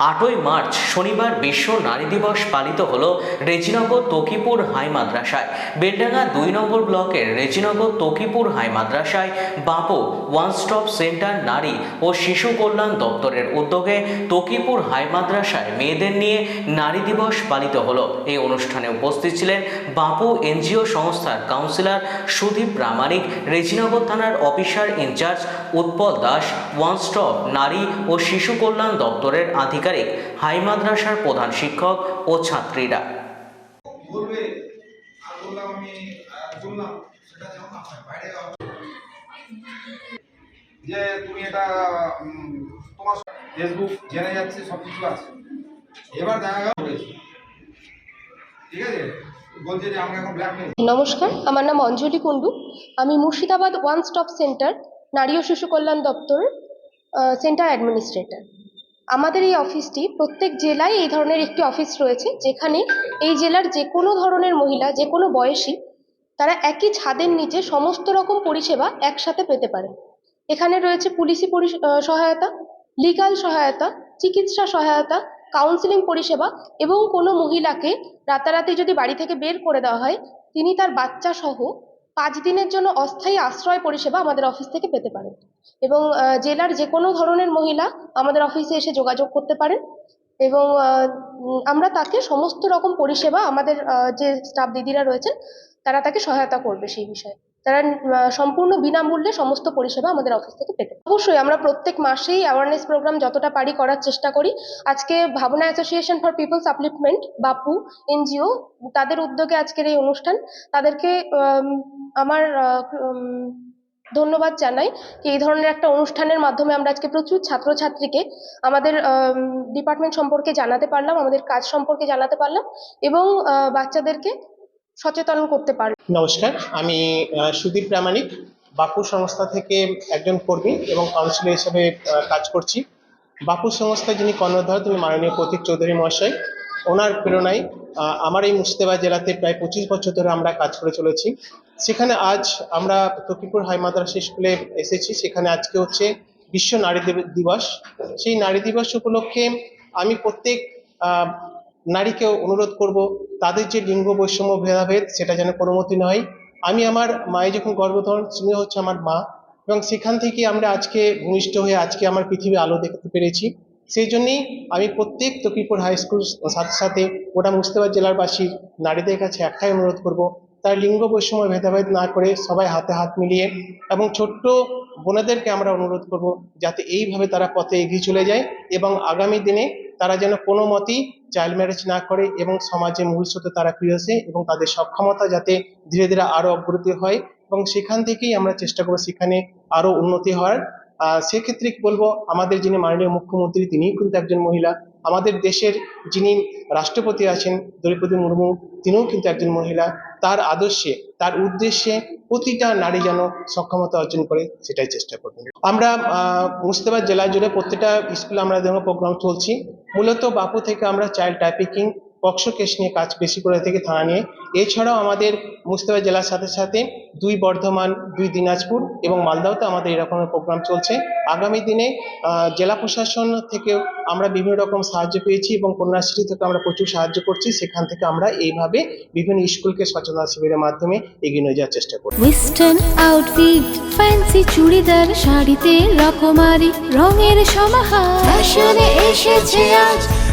আটই মার্চ, শনিবার বিশ্ব নারী দিবস পালিত হল রেজিনগর তকিপুর হাই মাদ্রাসায়। বেলডাঙ্গা দুই নম্বর ব্লকের রেজিনগর তকিপুর হাই মাদ্রাসায় বাপু ওয়ান স্টপ সেন্টার নারী ও শিশু কল্যাণ দপ্তরের উদ্যোগে তকিপুর হাই মাদ্রাসায় মেয়েদের নিয়ে নারী দিবস পালিত হলো। এই অনুষ্ঠানে উপস্থিত ছিলেন বাপু এনজিও সংস্থার কাউন্সিলর সুদীপ প্রামাণিক, রেজিনগর থানার officer in charge Utpal Das, one stop নারী ও শিশু কল্যাণ দপ্তরের আধিকারিক হাই মাদ্রাসার প্রধান শিক্ষক ও ছাত্রীরা। যে তুমি এটা তোমার ফেসবুক জেনে যাচ্ছে সব কিছু আছে। এবার দেখা গেল ঠিক আছে? নমস্কার আমার নাম অঞ্জলি কুণ্ডু। আমি মুর্শিদাবাদ ওয়ান স্টপ সেন্টার নারী ও শিশু কল্যাণ দপ্তর সেন্টার অ্যাডমিনিস্ট্রেটর আমাদের এই অফিসটি প্রত্যেক জেলায় এই ধরনের একটি অফিস রয়েছে, যেখানে এই জেলার যে কোনো ধরনের মহিলা যে কোনো বয়সী, তারা একই ছাদের নিচে সমস্ত রকম পরিষেবা একসাথে পেতে পারে। এখানে রয়েছে পুলিশি সহায়তা লিগাল সহায়তা, চিকিৎসা সহায়তা কাউন্সিলিং পরিষেবা এবং কোনো মহিলাকে রাতারাতি যদি বাড়ি থেকে বের করে দেওয়া হয়, তিনি তার বাচ্চা সহ পাঁচ দিনের জন্য অস্থায়ী আশ্রয় পরিষেবা আমাদের অফিস থেকে পেতে পারেন। এবং জেলার যে কোনো ধরনের মহিলা আমাদের অফিসে এসে যোগাযোগ করতে পারেন এবং আমরা তাকে সমস্ত রকম পরিষেবা আমাদের যে স্টাফ দিদিরা রয়েছেন তারা তাকে সহায়তা করবে সেই বিষয়ে। তারা সম্পূর্ণ বিনামূল্যে সমস্ত পরিষেবা আমাদের অফিস থেকে পেতে অবশ্যই আমরা প্রত্যেক মাসেই অ্যাওয়ারনেস প্রোগ্রাম যতটা পারি করার চেষ্টা করি। আজকে Bhavna association for people's upliftment Bapu, NGO, তাদের উদ্যোগে আজকের এই অনুষ্ঠান। তাদেরকে আমার ধন্যবাদ জানাই যে এই ধরনের একটা অনুষ্ঠানের মাধ্যমে আমরা আজকে প্রচুর ছাত্রছাত্রীকে আমাদের ডিপার্টমেন্ট সম্পর্কে জানাতে পারলাম, আমাদের কাজ সম্পর্কে জানাতে পারলাম এবং বাচ্চাদেরকে সচেতন করতে পারলাম নমস্কার, আমি সুদীপ প্রামাণিক, বাপু সংস্থা থেকে একজন কর্মী এবং কাউন্সিলর হিসেবে কাজ করছি। বাপু সংস্থার যিনি কর্ণধার, তিনি মাননীয় প্রতীক চৌধুরী মহাশয়। ওনার প্রেরণায় আমার এই মুর্শিদাবাদ জেলাতে প্রায় পঁচিশ বছর ধরে আমরা কাজ করে চলেছি। সেখানে আজ আমরা তকিপুর হাই মাদ্রাসা স্কুলে এসেছি। সেখানে আজকে হচ্ছে বিশ্ব নারী দিব- দিবস। সেই নারী দিবস উপলক্ষে আমি প্রত্যেক আহ, নারীকে অনুরোধ করব তাদের যে লিঙ্গ বৈষম্য ভেদাভেদ সেটা যেন কোনো কোনোমতি নয়। আমি আমার মায়ের যখন গর্ভধারণ তিনি হচ্ছে আমার মা। এবং সেখান থেকে আমরা আজকে ভূমিষ্ঠ হয়ে আজকে আমার পৃথিবী আলো দেখতে পেরেছি। সেই জন্যই আমি প্রত্যেক তকিপুর হাই স্কুল সাথে সাথে ওটা মুর্শিদাবাদ জেলারবাসী নারীদের কাছে একটাই অনুরোধ করব, তার লিঙ্গ বৈষম্য ভেদাভেদ না করে সবাই হাতে হাত মিলিয়ে এবং ছোট্ট বোনেদেরকে আমরা অনুরোধ করব যাতে এইভাবে তারা পথে এগিয়ে চলে যায় এবং আগামী দিনে তারা যেন কোনো মতেই চাইল্ড ম্যারেজ না করে এবং সমাজে ভবিষ্যতে তারা ফিরে আসে এবং তাদের সক্ষমতা যাতে ধীরে ধীরে আরও অগ্রগতি হয় এবং সেখান থেকেই আমরা চেষ্টা করব সেখানে আরও উন্নতি হওয়ার সেক্ষেত্রে কি বলব? আমাদের যিনি মাননীয় মুখ্যমন্ত্রী, তিনিও কিন্তু একজন মহিলা। আমাদের দেশের যিনি রাষ্ট্রপতি আছেন, দ্রৌপদী মুর্মু, তিনিও কিন্তু একজন মহিলা। তার আদর্শে, তার উদ্দেশ্যে প্রতিটা নারী যেন সক্ষমতা অর্জন করে, সেটাই চেষ্টা করবেন। আমরা মুর্শিদাবাদ জেলা জুড়ে প্রত্যেকটা স্কুলে আমরা যেমন প্রোগ্রাম চলছি, মূলত বাপু থেকে আমরা চাইল্ড ট্রাফিকিং পক্সো কেস নিয়ে কাজ বেশি করে থেকে থানা নিয়ে। এছাড়াও আমাদের মুর্শিদাবাদ জেলার সাথে সাথে দুই বর্ধমান, দুই দিনাজপুর এবং মালদাতে আমাদের এরকমের প্রোগ্রাম চলছে। আগামী দিনে জেলা প্রশাসন থেকেও আমরা বিভিন্ন রকম সাহায্য পেয়েছি এবং কন্যাশ্রী থেকে আমরা প্রচুর সাহায্য করছি। সেখান থেকে আমরা এইভাবে বিভিন্ন স্কুলকে সচেতনতা শিবিরের মাধ্যমে এগিয়ে নিয়ে যাওয়ার চেষ্টা করব। ওয়েস্টার্ন আউটফিট ফ্যান্সি চুড়িদার, শাড়িতে রকমারি, রঙের সমাহার। ফ্যাশনে এসেছে আজ